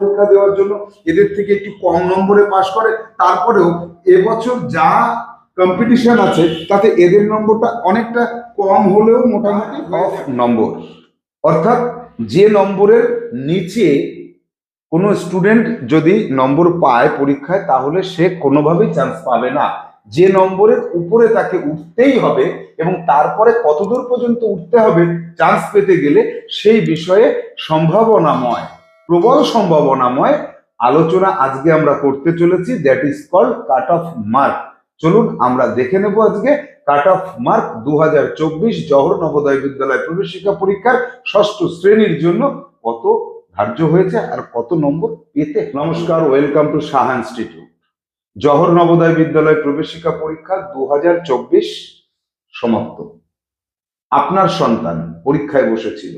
পরীক্ষা দেওয়ার জন্য এদের থেকে একটু কম নম্বরে পাশ করে। তারপরেও এবছর যা কম্পিটিশন আছে তাতে এদের নম্বরটা অনেকটা কম হলেও মোটামুটি অফ নম্বর। অর্থাৎ যে নম্বরের নিচে কোনো স্টুডেন্ট যদি নম্বর পায় পরীক্ষায় তাহলে সে কোনোভাবেই চান্স পাবে না। যে নম্বরের উপরে তাকে উঠতেই হবে এবং তারপরে কতদূর পর্যন্ত উঠতে হবে চান্স পেতে গেলে সেই বিষয়ে সম্ভাবনাময় প্রবল সম্ভাবনাময় আলোচনা আজকে আমরা করতে চলেছি that is called cut off mark চলুন আমরা দেখে নেব আজকে কাট অফ মার্ক দু হাজার চব্বিশ জহর নবোদয় বিদ্যালয় প্রবেশিকা পরীক্ষার ষষ্ঠ শ্রেণির জন্য কত ধার্য হয়েছে আর কত নম্বর পেতে? নমস্কার welcome to Saha Institute Jawahar Navodaya Vidyalaya প্রবেশিকা পরীক্ষা দু হাজার চব্বিশ সমাপ্ত। আপনার সন্তান পরীক্ষায় বসেছিল।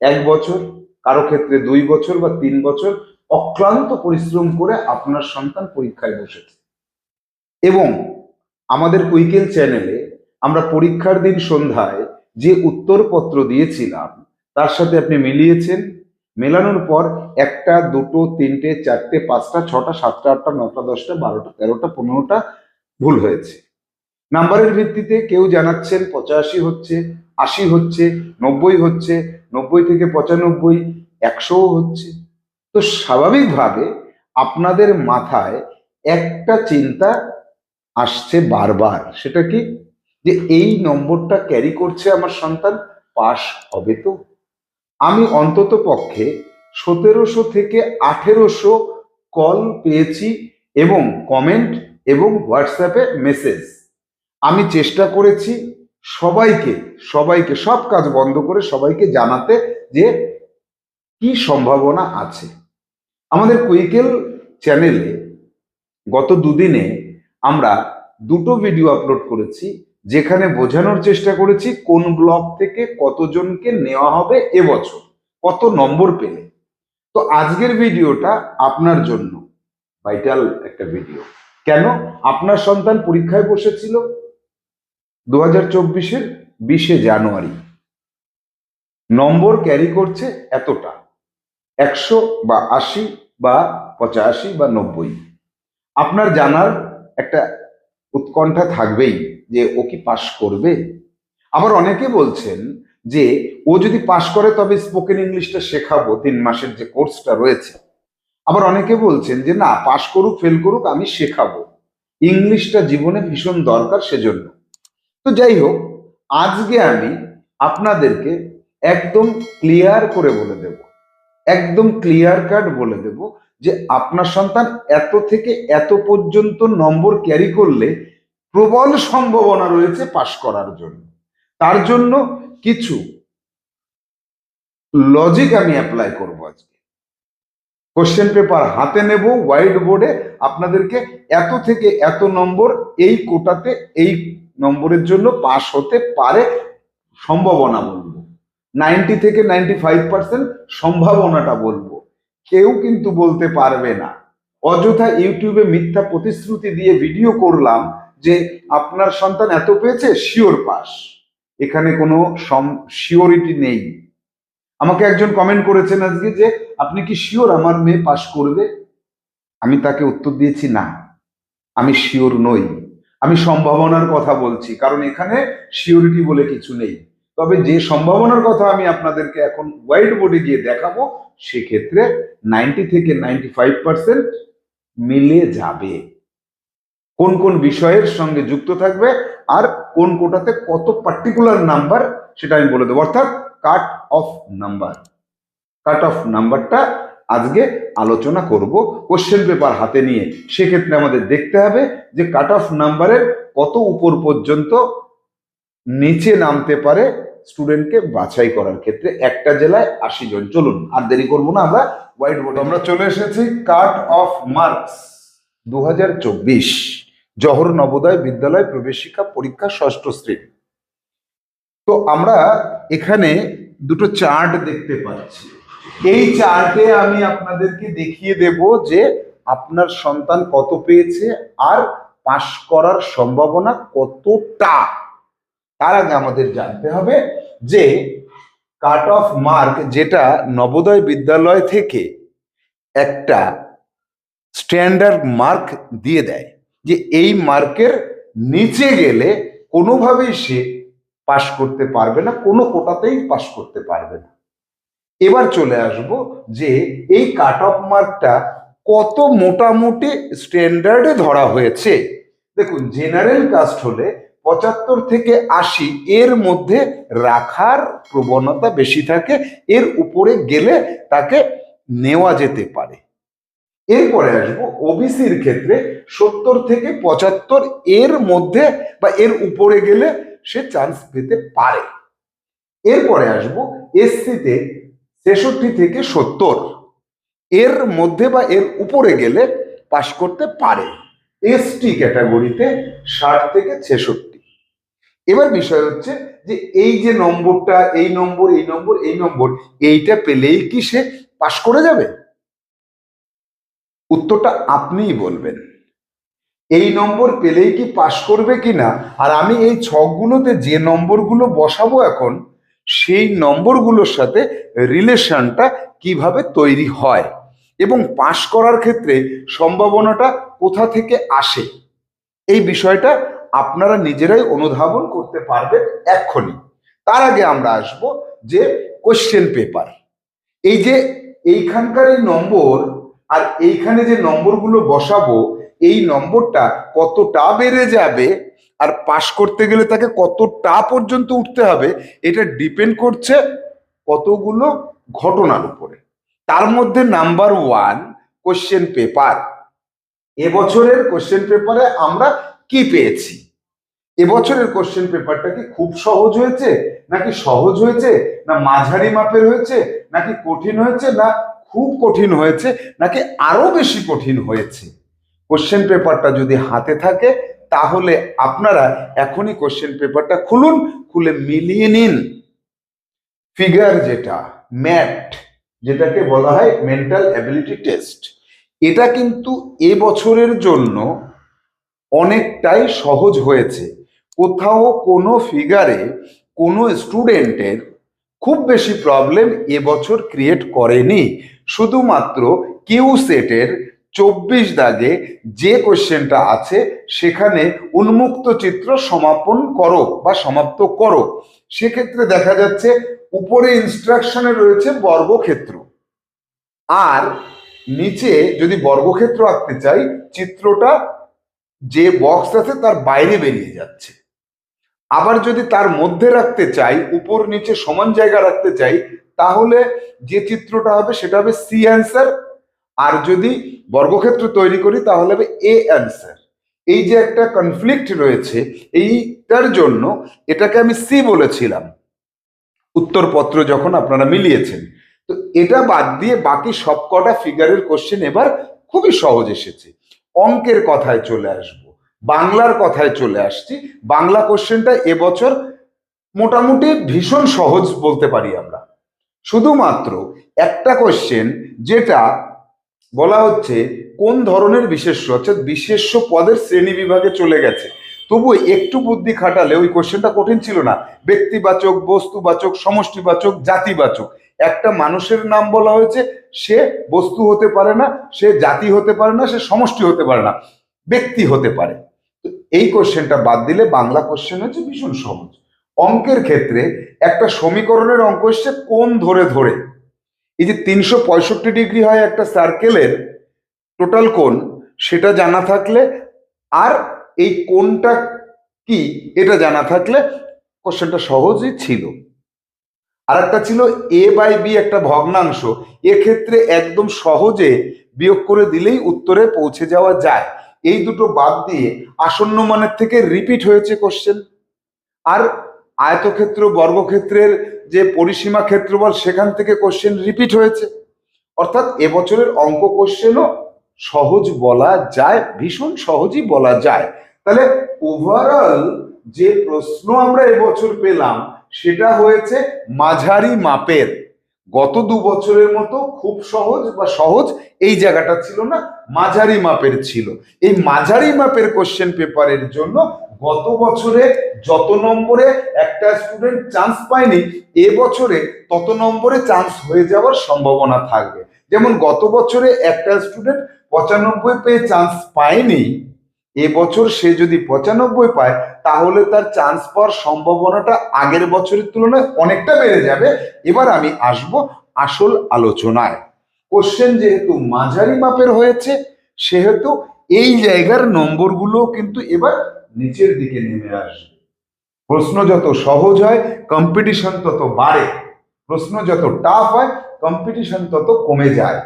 এক বছর কারও ক্ষেত্রে দুই বছর বা তিন বছর অক্লান্ত পরিশ্রম করে আপনার সন্তান পরীক্ষায় বসেছে। এবং আমাদের কুইকেল চ্যানেলে আমরা পরীক্ষার দিন সন্ধ্যায় যে উত্তরপত্র দিয়েছিলাম, তার সাথে আপনি মিলিয়েছেন। মেলানোর পর একটা, দুটো, তিনটে, চারটে, পাঁচটা, ছটা, সাতটা, আটটা, নটা, দশটা, বারোটা, তেরোটা, পনেরোটা ভুল হয়েছে। নাম্বারের ভিত্তিতে কেউ জানাচ্ছেন, পঁচাশি হচ্ছে, আশি হচ্ছে, নব্বই হচ্ছে নব্বই থেকে পঁচানব্বই একশোও হচ্ছে। তো স্বাভাবিকভাবে আপনাদের মাথায় একটা চিন্তা আসছে বারবার, সেটা কি? যে এই নম্বরটা ক্যারি করছে আমার সন্তান পাস হবে তো? আমি অন্তত পক্ষে সতেরোশো থেকে আঠেরোশো কল পেয়েছি এবং কমেন্ট এবং হোয়াটসঅ্যাপে মেসেজ আমি চেষ্টা করেছি সবাইকে সবাইকে, সব কাজ বন্ধ করে সবাইকে জানাতে যে কি সম্ভাবনা আছে। আমাদের কুইকেল চ্যানেলে গত দুদিনে আমরা দুটো ভিডিও আপলোড করেছি, যেখানে বোঝানোর চেষ্টা করেছি কোন ব্লক থেকে কতজনকে নেওয়া হবে এবছর, কত নম্বর পেলে। তো আজকের ভিডিওটা আপনার জন্য, ভাইটাল একটা ভিডিও। কেন? আপনার সন্তান পরীক্ষায় বসেছিল দু হাজার চব্বিশের বিশে জানুয়ারি। নম্বর ক্যারি করছে এতটা, একশো বা আশি বা পঁচাশি বা নব্বই। আপনার জানার একটা উৎকণ্ঠা থাকবেই যে ও কি পাশ করবে। আবার অনেকে বলছেন যে ও যদি পাশ করে তবে স্পোকেন ইংলিশটা শেখাবো, তিন মাসের যে কোর্সটা রয়েছে। আবার অনেকে বলছেন যে না, পাশ করুক, ফেল করুক, আমি শেখাবো। ইংলিশটা জীবনে ভীষণ দরকার সেজন্য। তো যাই হোক, আজকে আমি আপনাদেরকে একদম ক্লিয়ার করে বলে দেব। একদম ক্লিয়ার কাট বলে দেব যে আপনার সন্তান এত থেকে এত পর্যন্ত নম্বর ক্যারি করলে প্রবল সম্ভাবনা রয়েছে পাশ করার জন্য। তার জন্য কিছু লজিক আমি অ্যাপ্লাই করব আজকে। কোশ্চেন পেপার হাতে নেব হোয়াইট বোর্ডে আপনাদেরকে এত থেকে এত নম্বর এই কোটাতে, এই নম্বরের জন্য পাস হতে পারে সম্ভাবনা বলব। নাইনটি থেকে নাইনটি ফাইভ পার্সেন্ট সম্ভাবনাটা বলব। কেউ কিন্তু বলতে পারবে না। অযথা ইউটিউবে মিথ্যা প্রতিশ্রুতি দিয়ে ভিডিও করলাম যে আপনার সন্তান এত পেয়েছে, শিওর পাস। এখানে কোনো শিওরিটি নেই। আমাকে একজন কমেন্ট করেছেন আজকে যে, আপনি কি শিওর আমার মেয়ে পাস করবে? আমি তাকে উত্তর দিয়েছি, না। আমি শিওর নই। আমি সম্ভাবনার কথা বলছি, কারণ এখানে শিওরিটি বলে কিছু নেই। তবে যে সম্ভাবনার কথা আমি আপনাদেরকে এখন হোয়াইট বোর্ডে গিয়ে দেখাবো, সেক্ষেত্রে নাইনটি থেকে নাইনটি ফাইভ পার্সেন্ট মিলে যাবে। কোন কোন বিষয়ের সঙ্গে যুক্ত থাকবে আর কোন কোটাতে কত পার্টিকুলার নাম্বার সেটা আমি বলে দেবো। অর্থাৎ cut off number cut off নাম্বারটা আজকে আলোচনা করব কোশ্চেন পেপার হাতে নিয়ে। সেক্ষেত্রে আমাদের দেখতে হবে যে কাট অফ নাম্বারের কত উপর পর্যন্ত নিচে নামতে পারে স্টুডেন্টকে বাছাই করার ক্ষেত্রে একটা জেলায় আশি জন। চলুন, আর দেরি করব না আমরা। হোয়াইট বোর্ড আমরা চলে এসেছি। কাট অফ মার্কস দু হাজার চব্বিশ, জহর নবোদয় বিদ্যালয় প্রবেশিকা পরীক্ষা ষষ্ঠ শ্রেণি। তো আমরা এখানে দুটো চার্ট দেখতে পাচ্ছি। এই চার্টে আমি আপনাদেরকে দেখিয়ে দেব যে আপনার সন্তান কত পেয়েছে আর পাশ করার সম্ভাবনা কতটা। তার আগে আমাদের জানতে হবে যে কাট অফ মার্ক যেটা নবোদয় বিদ্যালয় থেকে একটা স্ট্যান্ডার্ড মার্ক দিয়ে দেয় যে এই মার্কের নিচে গেলে কোনোভাবেই সে পাশ করতে পারবে না, কোনো কোটাতেই পাশ করতে পারবে না। এবার চলে আসব যে এই কাট অফ মার্কটা কত মোটামুটি স্ট্যান্ডার্ডে ধরা হয়েছে। দেখুন জেনারেল কাস্ট হলে পঁচাত্তর থেকে আশি এর মধ্যে রাখার প্রবণতা বেশি থাকে, এর উপরে গেলে তাকে নেওয়া যেতে পারে। এরপরে আসব ওবিসির ক্ষেত্রে সত্তর থেকে পঁচাত্তর এর মধ্যে বা এর উপরে গেলে সে চান্স পেতে পারে। এরপরে আসব এসসিতে ছেষট্টি থেকে সত্তর। এর মধ্যে বা এর উপরে গেলে পাশ করতে পারে। এসটি ক্যাটাগরিতে ষাট থেকে ছেষট্টি। এবার বিষয় হচ্ছে যে এই যে নম্বরটা, এই নম্বর এই নম্বর এই নম্বর, এইটা পেলেই কি সে পাশ করে যাবে? উত্তরটা আপনিই বলবেন। এই নম্বর পেলেই কি পাশ করবে কিনা? আর আমি এই ছকগুলোতে যে নম্বরগুলো বসাবো এখন সেই নম্বরগুলোর সাথে রিলেশনটা কীভাবে তৈরি হয় এবং পাশ করার ক্ষেত্রে সম্ভাবনাটা কোথা থেকে আসে, এই বিষয়টা আপনারা নিজেরাই অনুধাবন করতে পারবেন এক্ষুনি। তার আগে আমরা আসব যে কোশ্চেন পেপার এই যে এইখানকার এই নম্বর আর এইখানে যে নম্বরগুলো বসাবো, এই নম্বরটা কতটা বেড়ে যাবে আর পাশ করতে গেলে তাকে কতটা পর্যন্ত উঠতে হবে, এটা ডিপেন্ড করছে কতগুলো ঘটনার উপরে। তার মধ্যে নাম্বার ওয়ান কোশ্চেন পেপার এবছরের কোশ্চেন পেপারে আমরা কি পেয়েছি? এবছরের কোশ্চেন পেপারটা কি খুব সহজ হয়েছে, নাকি সহজ হয়েছে, না মাঝারি মাপের হয়েছে, নাকি কঠিন হয়েছে, না খুব কঠিন হয়েছে, নাকি আরও বেশি কঠিন হয়েছে? কোশ্চেন পেপারটা যদি হাতে থাকে তাহলে আপনারা এখনই কোশ্চেন পেপারটা খুলুন, খুলে মিলিয়ে নিন। ফিগার যেটা ম্যাট যেটাকে বলা হয় মেন্টাল অ্যাবিলিটি টেস্ট এটা কিন্তু এ বছরের জন্য অনেকটাই সহজ হয়েছে। কোথাও কোনো ফিগারে কোনো স্টুডেন্টের খুব বেশি প্রবলেম এবছর ক্রিয়েট করেনি। শুধুমাত্র কিউ সেটের চব্বিশ দাগে যে কোশ্চেনটা আছে, সেখানে উন্মুক্ত চিত্র সমাপন করো বা সমাপ্ত করো। সেক্ষেত্রে দেখা যাচ্ছে উপরে ইনস্ট্রাকশনে রয়েছে বর্গক্ষেত্র। আর নিচে যদি বর্গক্ষেত্র আঁকতে চাই, চিত্রটা যে বক্স আছে তার বাইরে বেরিয়ে যাচ্ছে। আবার যদি তার মধ্যে রাখতে চাই, উপর নিচে সমান জায়গা রাখতে চাই, তাহলে যে চিত্রটা হবে সেটা হবে সি অ্যান্সার আর যদি বর্গক্ষেত্র তৈরি করি, তাহলে হবে এ অ্যান্সার এই যে একটা কনফ্লিক্ট রয়েছে, এইটার জন্য এটাকে আমি সি বলেছিলাম। উত্তরপত্র যখন আপনারা মিলিয়েছেন। তো এটা বাদ দিয়ে বাকি সবকটা ফিগারের কোশ্চেন এবার খুবই সহজ এসেছে। অঙ্কের কথায় চলে আসব। বাংলার কথায় চলে আসছি। বাংলা কোশ্চেনটা এবছর মোটামুটি ভীষণ সহজ বলতে পারি আমরা। শুধুমাত্র একটা কোশ্চেন যেটা বলা হচ্ছে কোন ধরনের বিশেষ্য, অর্থাৎ বিশেষ্য পদের শ্রেণি বিভাগে চলে গেছে। তবু একটু বুদ্ধি খাটালে ওই কোশ্চেনটা কঠিন ছিল না। ব্যক্তিবাচক, বস্তুবাচক, সমষ্টিবাচক, জাতিবাচক। একটা মানুষের নাম বলা হয়েছে, সে বস্তু হতে পারে না, সে জাতি হতে পারে না, সে সমষ্টি হতে পারে না, ব্যক্তি হতে পারে। এই কোশ্চেনটা বাদ দিলে বাংলা কোশ্চেন হচ্ছে ভীষণ সহজ। অঙ্কের ক্ষেত্রে একটা সমীকরণের অঙ্ক এসছে কোন ধরে ধরে। এই যে তিনশো পঁয়ষট্টি ডিগ্রি হয় একটা সার্কেলের টোটাল কোণ, সেটা জানা থাকলে আর এই কোনটা কি, এটা জানা থাকলে কোশ্চেনটা সহজই ছিল। আর একটা ছিল এ বাই বি একটা ভগ্নাংশ, এক্ষেত্রে একদম সহজে বিয়োগ করে দিলেই উত্তরে পৌঁছে যাওয়া যায়। এই দুটো বাদ দিয়ে আসন্ন মানের থেকে রিপিট হয়েছে কোশ্চেন আর আয়তক্ষেত্র, বর্গক্ষেত্রের যে পরিসীমা ক্ষেত্রফল, সেখান থেকে কোশ্চেন রিপিট হয়েছে। অর্থাৎ এবছরের অঙ্ক কোশ্চেনও সহজ বলা যায়, ভীষণ সহজই বলা যায়। তাহলে ওভারঅল যে প্রশ্ন আমরা এবছর পেলাম, সেটা হয়েছে মাঝারি মাপের। গত দু বছরের মতো খুব সহজ বা সহজ এই জায়গাটা ছিল না, মাঝারি মাপের ছিল। এই মাঝারি মাপের কোশ্চেন পেপারের জন্য গত বছরে যত নম্বরে একটা স্টুডেন্ট চান্স পায়নি এবছরে তত নম্বরে চান্স হয়ে যাওয়ার সম্ভাবনা থাকবে। যেমন গত বছরে একটা স্টুডেন্ট পঁচানব্বই পেয়ে চান্স পায়নি এবছর সে যদি পঁচানব্বই পায়, তাহলে তার চান্স পাওয়ার সম্ভাবনাটা আগের বছরের তুলনায় অনেকটা বেড়ে যাবে। এবার আমি আসব আসল আলোচনায়। কোশ্চেন যেহেতু মাঝারি মাপের হয়েছে, সেহেতু এই জায়গার নম্বরগুলো কিন্তু এবার নিচের দিকে নেমে আসবে। প্রশ্ন যত সহজ হয় কম্পিটিশন তত বাড়ে। প্রশ্ন যত টাফ হয় কম্পিটিশন তত কমে যায়।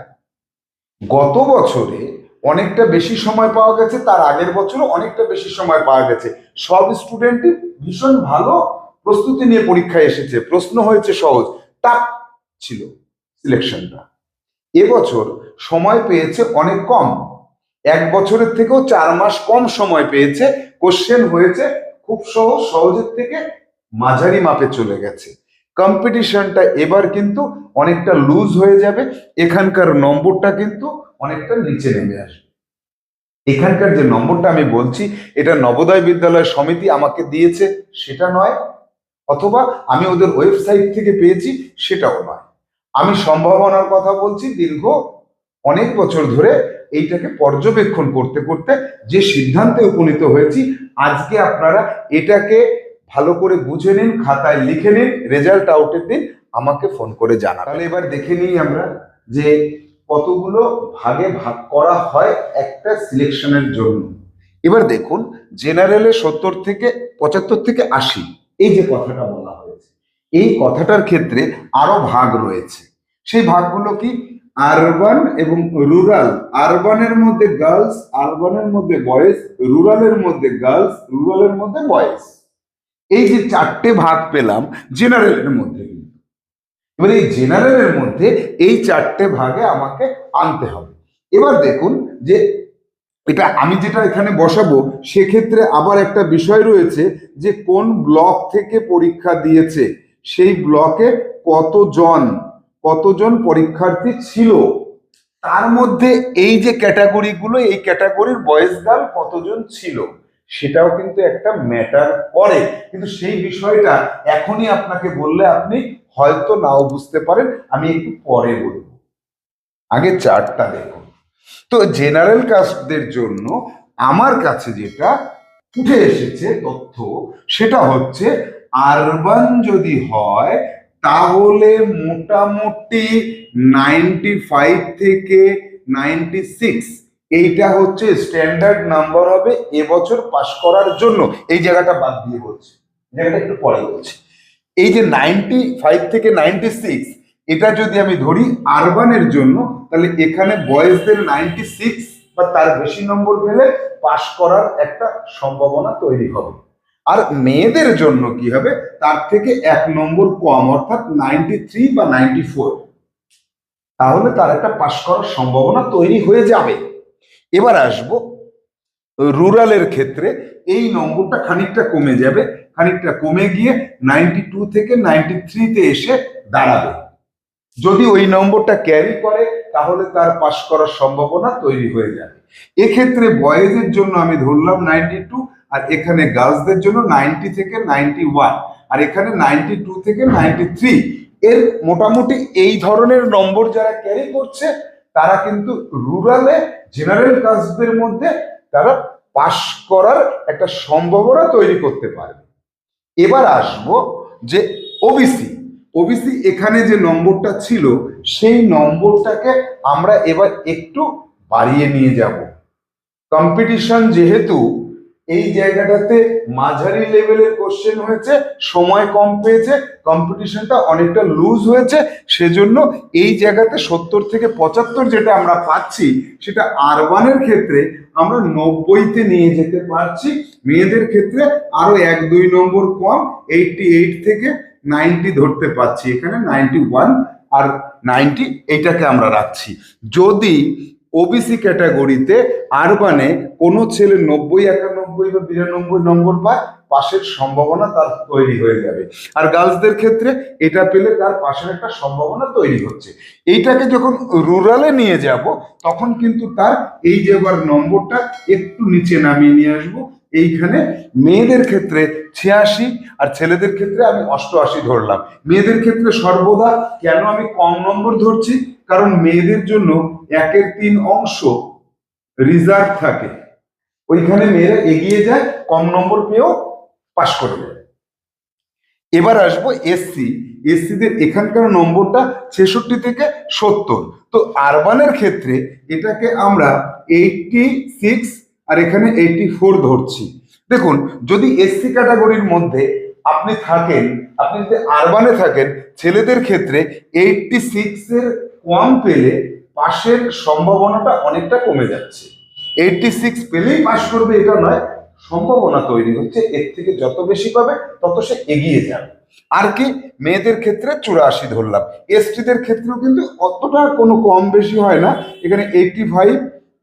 গত বছরে অনেকটা বেশি সময় পাওয়া গেছে, তার আগের বছরও অনেকটা বেশি সময় পাওয়া গেছে। সব স্টুডেন্টই ভীষণ ভালো প্রস্তুতি নিয়ে পরীক্ষায় এসেছে। প্রশ্ন হয়েছে সহজ, টাফ ছিল সিলেকশনটা। এবছর সময় পেয়েছে অনেক কম। এক বছরের থেকেও চার মাস কম সময় পেয়েছে। কোশ্চেন হয়েছে, খুব সহজ, সহজের থেকে মাঝারি মাপে চলে গেছে। কম্পিটিশনটা এবার কিন্তু অনেকটা লুজ হয়ে যাবে, এখানকার নম্বরটা কিন্তু অনেকটা নিচে নেমে আসবে। এখানকার যে নম্বরটা আমি বলছি, এটা নবোদয় বিদ্যালয় সমিতি আমাকে দিয়েছে, সেটা নয়, অথবা আমি ওদের ওয়েবসাইট থেকে পেয়েছি, সেটাও নয়। আমি সম্ভাবনার কথা বলছি, দীর্ঘ অনেক বছর ধরে এইটাকে পর্যবেক্ষণ করতে করতে যে সিদ্ধান্তে উপনীত হয়েছি, আজকে আপনারা এটাকে ভালো করে বুঝে নিন খাতায় লিখে নিন রেজাল্ট আউটের দিন আমাকে ফোন করে জানা তাহলে এবার দেখে নিই আমরা যে কতগুলো ভাগে ভাগ করা হয় একটা সিলেকশনের জন্য। এবার দেখুন জেনারেলে সত্তর থেকে পঁচাত্তর থেকে আশি এই যে কথাটা বলা হয়েছে এই কথাটার ক্ষেত্রে আরও ভাগ রয়েছে। সেই ভাগগুলো কি? আরবান এবং রুরাল আরবানের মধ্যে গার্লস আরবানের মধ্যে বয়েজ রুরালের মধ্যে গার্লস রুরালের মধ্যে বয়েজ এই যে চারটে ভাগ পেলাম জেনারেলের মধ্যে এবার এই জেনারেলের মধ্যে এই চারটে ভাগে আমাকে আনতে হবে। এবার দেখুন যে এটা আমি যেটা এখানে বসাবো, সেক্ষেত্রে আবার একটা বিষয় রয়েছে যে কোন ব্লক থেকে পরীক্ষা দিয়েছে, সেই ব্লকে কতজন কতজন পরীক্ষার্থী ছিল? তার মধ্যে এই যে ক্যাটাগরিগুলো এই ক্যাটাগরির বয়েজ গার্ল কতজন ছিল? সেটাও কিন্তু একটা ম্যাটার করে। কিন্তু সেই বিষয়টা এখনই আপনাকে বললে আপনি হয়তো নাও বুঝতে পারেন। আমি একটু পরে বলব। আগে চারটা দেখুন। তো জেনারেল কাস্টদের জন্য আমার কাছে যেটা উঠে এসেছে তথ্য, সেটা হচ্ছে আরবান যদি হয়, তাহলে মোটামুটি নাইনটি ফাইভ থেকে নাইনটি সিক্স এইটা হচ্ছে স্ট্যান্ডার্ড নাম্বার হবে এবছর পাশ করার জন্য। এই জায়গাটা বাদ দিয়ে বলছি। জায়গাটা একটু পরে বলছি। এই যে নাইনটি ফাইভ থেকে নাইনটি সিক্স এটা যদি আমি ধরি আরবানের জন্য, তাহলে এখানে বয়েজদের নাইনটি সিক্স বা তার বেশি নম্বর পেলে পাশ করার একটা সম্ভাবনা তৈরি হবে। আর মেয়েদের জন্য কি হবে? তার থেকে এক নম্বর কম, অর্থাৎ নাইনটি থ্রি বা নাইনটি ফোর তাহলে তার একটা পাশ করার সম্ভাবনা তৈরি হয়ে যাবে। এবার আসব রুরালের ক্ষেত্রে এই নম্বরটা খানিকটা কমে যাবে, খানিকটা কমে গিয়ে নাইনটি টু থেকে নাইনটি থ্রিতে এসে দাঁড়াবে। যদি ওই নম্বরটা ক্যারি করে, তাহলে তার পাশ করার সম্ভাবনা তৈরি হয়ে যাবে। এক্ষেত্রে বয়েজের জন্য আমি ধরলাম নাইনটি টু, আর এখানে গার্লসদের জন্য নাইনটি থেকে নাইনটি ওয়ান, আর এখানে নাইনটি টু থেকে নাইনটি থ্রি। এর মোটামুটি এই ধরনের নম্বর যারা ক্যারি করছে তারা কিন্তু রুরালে জেনারেল কাস্টদের মধ্যে তারা পাশ করার একটা সম্ভাবনা তৈরি করতে পারবে এবার আসব যে ওবিসি ওবিসি এখানে যে নম্বরটা ছিল, সেই নম্বরটাকে আমরা এবার একটু বাড়িয়ে নিয়ে যাব। কম্পিটিশন যেহেতু এই জায়গাটাতে মাঝারি লেভেলের কোশ্চেন হয়েছে, সময় কম পেয়েছে কম্পিটিশনটা অনেকটা লুজ হয়েছে, সেজন্য এই জায়গাতে সত্তর থেকে পঁচাত্তর যেটা আমরা পাচ্ছি, সেটা আরবানের ক্ষেত্রে আমরা নব্বইতে নিয়ে যেতে পারছি। মেয়েদের ক্ষেত্রে আরও এক দুই নম্বর কম এইটটি এইট থেকে নাইনটি ধরতে পারছি। এখানে নাইনটি ওয়ান আর নাইনটি এইটাকে আমরা রাখছি। যদি ওবিসি ক্যাটাগরিতে আরবানে কোনো ছেলে নব্বই, একানব্বই বা বিরানব্বই নম্বর পায়, পাশের সম্ভাবনা তার তৈরি হয়ে যাবে। আর গার্লসদের ক্ষেত্রে এটা পেলে তার পাশের একটা সম্ভাবনা তৈরি হচ্ছে। এইটাকে যখন রুরালে নিয়ে যাব, তখন কিন্তু তার এই যাবার নম্বরটা একটু নিচে নামিয়ে নিয়ে আসব। এইখানে মেয়েদের ক্ষেত্রে ছিয়াশি, আর ছেলেদের ক্ষেত্রে আমি অষ্টআশি ধরলাম। মেয়েদের ক্ষেত্রে সর্বদা কেন আমি কম নম্বর ধরছি? কারণ মেয়েদের জন্য একের তিন অংশ রিজার্ভ থাকে। ওইখানে মেয়েরা এগিয়ে যায়, কম নম্বর পেয়েও পাশ করে এবার আসব এসসি এসসিদের এখানকার নম্বরটা ছেষট্টি থেকে সত্তর। তো আরবানের ক্ষেত্রে এটাকে আমরা এইটটি সিক্স আর এখানে এইটটি ফোর ধরছি। দেখুন, যদি এসসি ক্যাটাগরির মধ্যে আপনি থাকেন, আপনি যদি আরবানে থাকেন, ছেলেদের ক্ষেত্রে এইটটি সিক্স এর কম পেলে পাশের সম্ভাবনাটা অনেকটা কমে যাচ্ছে। এইটটি সিক্স পেলেই পাশ করবে এটা নয়, সম্ভাবনা তৈরি হচ্ছে, এর থেকে যত বেশি পাবে, তত সে এগিয়ে যাবে। আর কি, মেয়েদের ক্ষেত্রে চুরাশি ধরলাম। এসটিদের ক্ষেত্রেও কিন্তু অতটা কোনো কম বেশি হয় না, এখানে এইটটি ফাইভ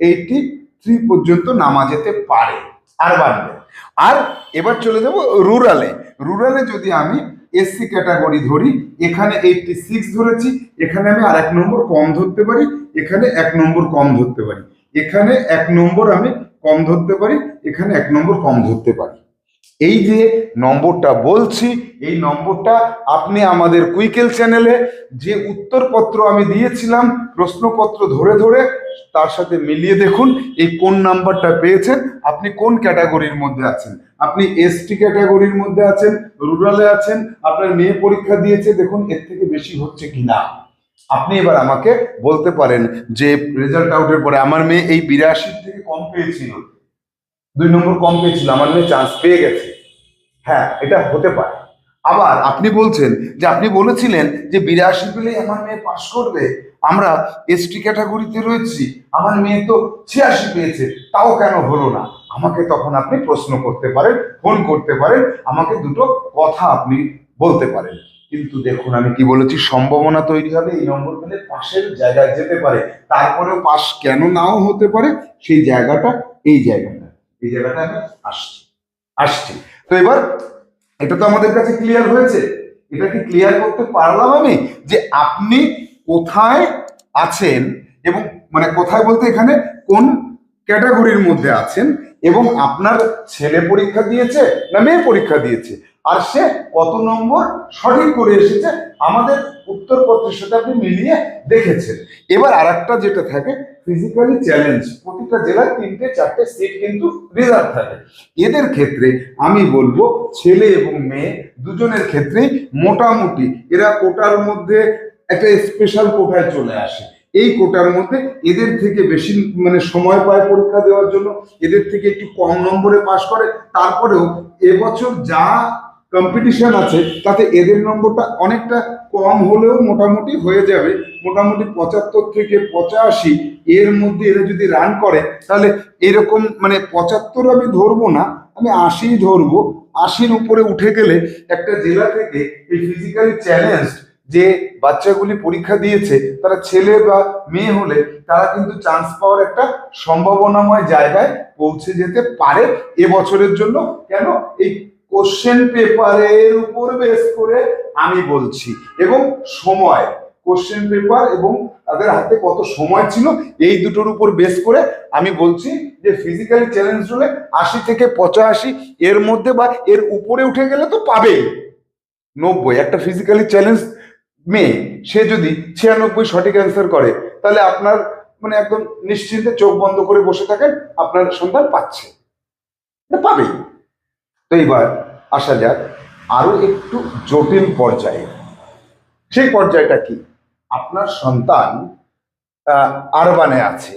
এইটটি থ্রি পর্যন্ত নামা যেতে পারে, আর বাড়বে। আর এবার চলে যাব রুরালে রুরালে যদি আমি এসসি ক্যাটাগরি ধরি, এখানে এইটটি সিক্স ধরেছি, এখানে আমি আর এক নম্বর কম ধরতে পারি, এখানে এক নম্বর কম ধরতে পারি। এখানে এক নম্বর আমি কম ধরতে পারি, এখানে এক নম্বর কম ধরতে পারি। এই যে নম্বরটা বলছি, এই নম্বরটা আপনি আমাদের কুইকেল চ্যানেলে যে উত্তরপত্র আমি দিয়েছিলাম, প্রশ্নপত্র ধরে ধরে, তার সাথে মিলিয়ে দেখুন, এই কোন নাম্বারটা পেয়েছেন, আপনি কোন ক্যাটাগরির মধ্যে আছেন? আপনি এসটি ক্যাটাগরির মধ্যে আছেন, রুরালে আছেন, আপনার মেয়ে পরীক্ষা দিয়েছে, দেখুন এর থেকে বেশি হচ্ছে কিনা। আপনি এবার আমাকে বলতে পারেন যে রেজাল্ট আউটের পরে আমার মেয়ে এই বিরাশির থেকে কম পেয়েছিল। দুই নম্বর কম পেয়েছিল, আমার মেয়ে চান্স পেয়ে গেছে। হ্যাঁ এটা হতে পারে। আবার আপনি বলছেন যে আপনি বলেছিলেন যে বিরাশি পেলেই আমার মেয়ে পাশ করবে। আমরা এসটি ক্যাটাগরিতে রয়েছি, আমার মেয়ে তো ছিয়াশি পেয়েছে, তাও কেন হলো না? আমাকে তখন আপনি প্রশ্ন করতে পারেন ফোন করতে পারেন, আমাকে দুটো কথা আপনি বলতে পারেন। কিন্তু দেখুন, আমি কি বলেছি, সম্ভাবনা তৈরি হবে, এই নম্বর পেলে পাশের জায়গায় যেতে পারে। তারপরেও পাশ কেন নাও হতে পারে, সেই জায়গাটা এই জায়গাটা। জায়গাটা আসছি। আসছি। তো এবার এটা তো আমাদের কাছে ক্লিয়ার হয়েছে। এটা কি ক্লিয়ার করতে পারলাম আমি? যে আপনি কোথায় আছেন এবং মানে কোথায় বলতে এখানে কোন ক্যাটাগরির মধ্যে আছেন এবং আপনার ছেলে পরীক্ষা দিয়েছে না মেয়ে পরীক্ষা দিয়েছে? আর সে কত নম্বর সঠিক করে এসেছে? আমাদের উত্তরপত্রের সাথে আপনি মিলিয়ে দেখেছেন। এবার আর যেটা থাকে ফিজিক্যালি চ্যালেঞ্জ প্রতিটা জেলায় তিনটে, চারটে সিট কিন্তু রিজার্ভ থাকে। এদের ক্ষেত্রে আমি বলব, ছেলে এবং মেয়ে দুজনের ক্ষেত্রেই মোটামুটি এরা কোটার মধ্যে একটা স্পেশাল কোটায় চলে আসে। এই কোটার মধ্যে এদের থেকে বেশি মানে সময় পায় পরীক্ষা দেওয়ার জন্য। এদের থেকে একটু কম নম্বরে পাশ করে। তারপরেও এবছর যা কম্পিটিশন আছে, তাতে এদের নম্বরটা অনেকটা কম হলেও মোটামুটি হয়ে যাবে। মোটামুটি পঁচাত্তর থেকে পঁচাশি এর মধ্যে এরা যদি রান করে, তাহলে এরকম মানে পঁচাত্তর আমি ধরবো না, আমি আশি ধরবো। আশির উপরে উঠে গেলে একটা জেলা থেকে এই ফিজিক্যালি চ্যালেঞ্জ যে বাচ্চাগুলি পরীক্ষা দিয়েছে, তারা ছেলে বা মেয়ে হলে তারা কিন্তু চান্স পাওয়ার একটা সম্ভাবনাময় জায়গায় পৌঁছে যেতে পারে এবছরের জন্য। কেন? এই কোশ্চেন পেপারের উপর বেস করে আমি বলছি। এবং সময়। কোশ্চেন পেপার এবং তাদের হাতে কত সময় ছিল, এই দুটোর উপর বেস করে আমি বলছি যে ফিজিক্যালি চ্যালেঞ্জ হলে আশি থেকে পঁচাশি, এর মধ্যে বা এর উপরে উঠে গেলে তো পাবেই। নব্বই, একটা ফিজিক্যালি চ্যালেঞ্জ মেয়ে, সে যদি ছিয়ানব্বই সঠিক অ্যান্সার করে, তাহলে আপনার মানে একদম নিশ্চিন্তে চোখ বন্ধ করে বসে থাকেন, আপনার সন্তান পাচ্ছে। পাবেই। তো এবার আসা যাক, আরও একটু জটিল পর্যায়ে। সেই পর্যায়টা কি? আপনার সন্তান আরবানে আছে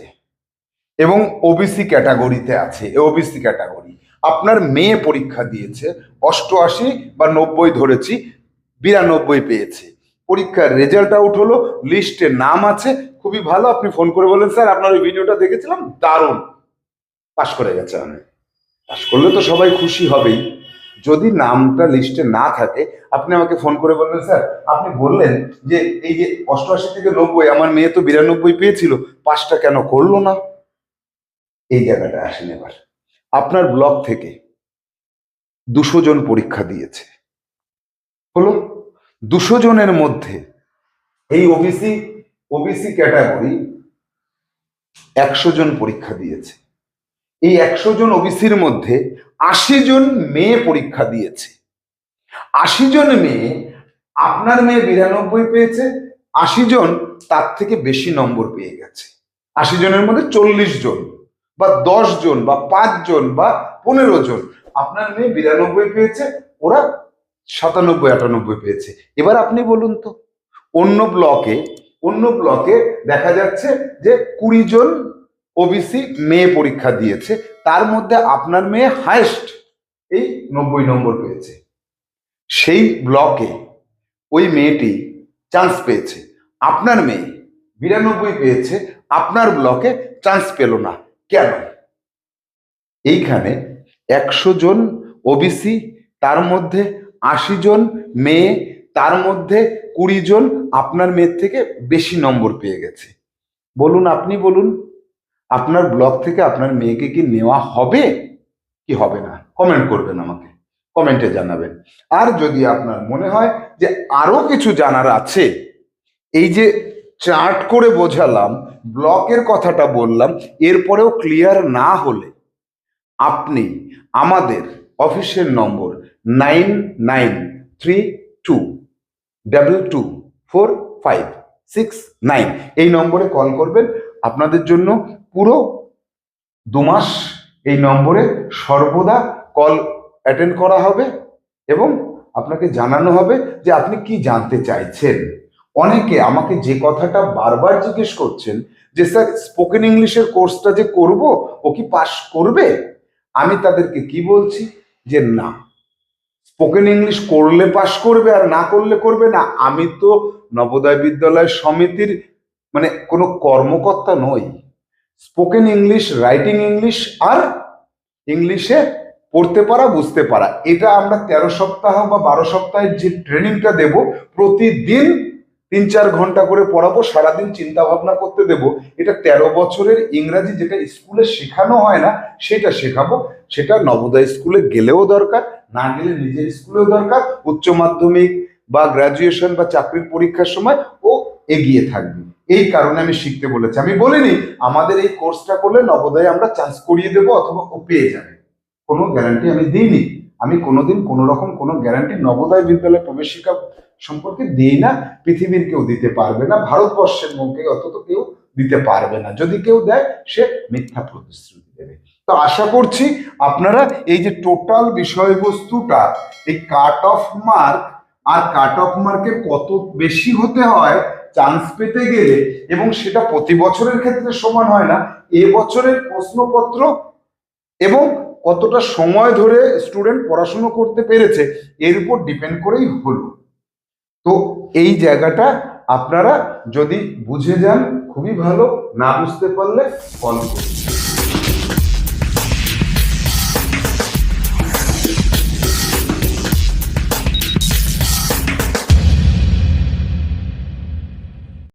এবং ওবিসি ক্যাটাগরিতে আছে ওবিসি ক্যাটাগরি। আপনার মেয়ে পরীক্ষা দিয়েছে, অষ্টআশি বা নব্বই ধরেছি, বিরানব্বই পেয়েছে। পরীক্ষার রেজাল্ট আউট হলো, লিস্টে নাম আছে, খুবই ভালো, আপনি ফোন করে বলেন স্যার, আপনার ওই ভিডিওটা দেখেছিলাম? দারুণ! পাশ করে গেছে। আমি পাশ করলে তো সবাই খুশি হবেই। যদি নামটা লিস্টে না থাকে, আপনি আমাকে ফোন করে বলবেন, স্যার, আপনি বললেন যে এই যে অষ্টআশি থেকে নব্বই, আমার মেয়ে তো বিরানব্বই পেয়েছিল, পাঁচটা কেন করল না? এই জায়গাটা আসেন এবার। আপনার ব্লক থেকে দুশো জন পরীক্ষা দিয়েছে। হলো দুশো জনের মধ্যে এই ওবিসি ওবিসি ক্যাটাগরি একশো জন পরীক্ষা দিয়েছে। এই একশো জন ওবিসির মধ্যে আশি জন মেয়ে পরীক্ষা দিয়েছে। আশি জন মেয়ে আপনার মেয়ে বিরানব্বই পেয়েছে, আশি জন তার থেকে বেশি নম্বর পেয়ে গেছে। আশি জনের মধ্যে চল্লিশ জন বা দশ জন বা পাঁচ জন বা পনেরো জন আপনার মেয়ে বিরানব্বই পেয়েছে, ওরা সাতানব্বই, আটানব্বই পেয়েছে। এবার আপনি বলুন তো, অন্য ব্লকে অন্য ব্লকে দেখা যাচ্ছে যে কুড়ি জন ওবিসি মেয়ে পরীক্ষা দিয়েছে, তার মধ্যে আপনার মেয়ে হায়েস্ট এই নব্বই নম্বর পেয়েছে। সেই ব্লকে ওই মেয়েটি চান্স পেয়েছে। আপনার মেয়ে বিরানব্বই পেয়েছে, আপনার ব্লকে চান্স পেল না। কেন? এইখানে একশো জন ওবিসি তার মধ্যে আশি জন মেয়ে, তার মধ্যে কুড়ি জন আপনার মেয়ের থেকে বেশি নম্বর পেয়ে গেছে। বলুন, আপনি বলুন। আপনার ব্লক থেকে আপনার মেয়েকে কি নেওয়া হবে? কি হবে না? কমেন্ট করবেন আমাকে। কমেন্টে জানাবেন। আর যদি আপনার মনে হয় যে আরও কিছু জানার আছে, এই যে চার্ট করে বোঝালাম ব্লকের কথাটা বললাম, এরপরেও ক্লিয়ার না হলে আপনি আমাদের অফিসের নম্বর nine nine three two double two four five six nine এই নম্বরে কল করবেন। আপনাদের জন্য পুরো দু মাস এই নম্বরে সর্বদা কল অ্যাটেন্ড করা হবে এবং আপনাকে জানানো হবে যে আপনি কি জানতে চাইছেন। অনেকে আমাকে যে কথাটা বারবার জিজ্ঞেস করছেন যে, স্যার স্পোকেন ইংলিশের কোর্সটা যে করব, ও কি পাস করবে? আমি তাদেরকে কি বলছি? যে, না। স্পোকেন ইংলিশ করলে পাশ করবে আর না করলে করবে না। আমি তো নবোদয় বিদ্যালয় সমিতির মানে কোনো কর্মকর্তা নই। স্পোকেন ইংলিশ রাইটিং ইংলিশ আর ইংলিশে পড়তে পারা, বুঝতে পারা। এটা আমরা তেরো সপ্তাহ বা বারো সপ্তাহের যে ট্রেনিংটা দেব, প্রতিদিন তিন চার ঘণ্টা করে পড়াবো, সারাদিন চিন্তা ভাবনা করতে দেব। এটা তেরো বছরের ইংরাজি যেটা স্কুলে শেখানো হয় না, সেটা শেখাবো। সেটা নবোদয় স্কুলে গেলেও দরকার, না গেলে নিজের স্কুলেও দরকার। উচ্চ মাধ্যমিক বা গ্রাজুয়েশন বা চাকরির পরীক্ষার সময় ও এগিয়ে থাকবে। এই কারণে আমি শিখতে বলেছি। আমি বলিনি, আমাদের এই কোর্সটা করলে নবোদয়ে আমরা চান্স করিয়ে দেবো অথবা ও পেয়ে যাবে। কোনো গ্যারান্টি আমি দিইনি। আমি কোনোদিন কোনো রকম কোনো গ্যারান্টি নবোদয় বিদ্যালয় প্রবেশিকা সম্পর্কে দিই না, পৃথিবীর কেউ দিতে পারবে না, ভারতবর্ষের মুখে অন্তত কেউ দিতে পারবে না। যদি কেউ দেয়, সে মিথ্যা প্রতিশ্রুতি দেবে। তো আশা করছি আপনারা এই যে টোটাল বিষয়বস্তুটা, এই কাট অফ মার্ক আর কাট অফ মার্কের কত বেশি হতে হয় চান্স পেতে গেলে এবং সেটা প্রতি বছরের ক্ষেত্রে সমান হয় না, এ বছরের প্রশ্নপত্র এবং কতটা সময় ধরে স্টুডেন্ট পড়াশুনো করতে পেরেছে, এর উপর ডিপেন্ড করেই হলো। তো এই জায়গাটা আপনারা যদি বুঝে যান, খুবই ভালো। না বুঝতে পারলে কল করুন।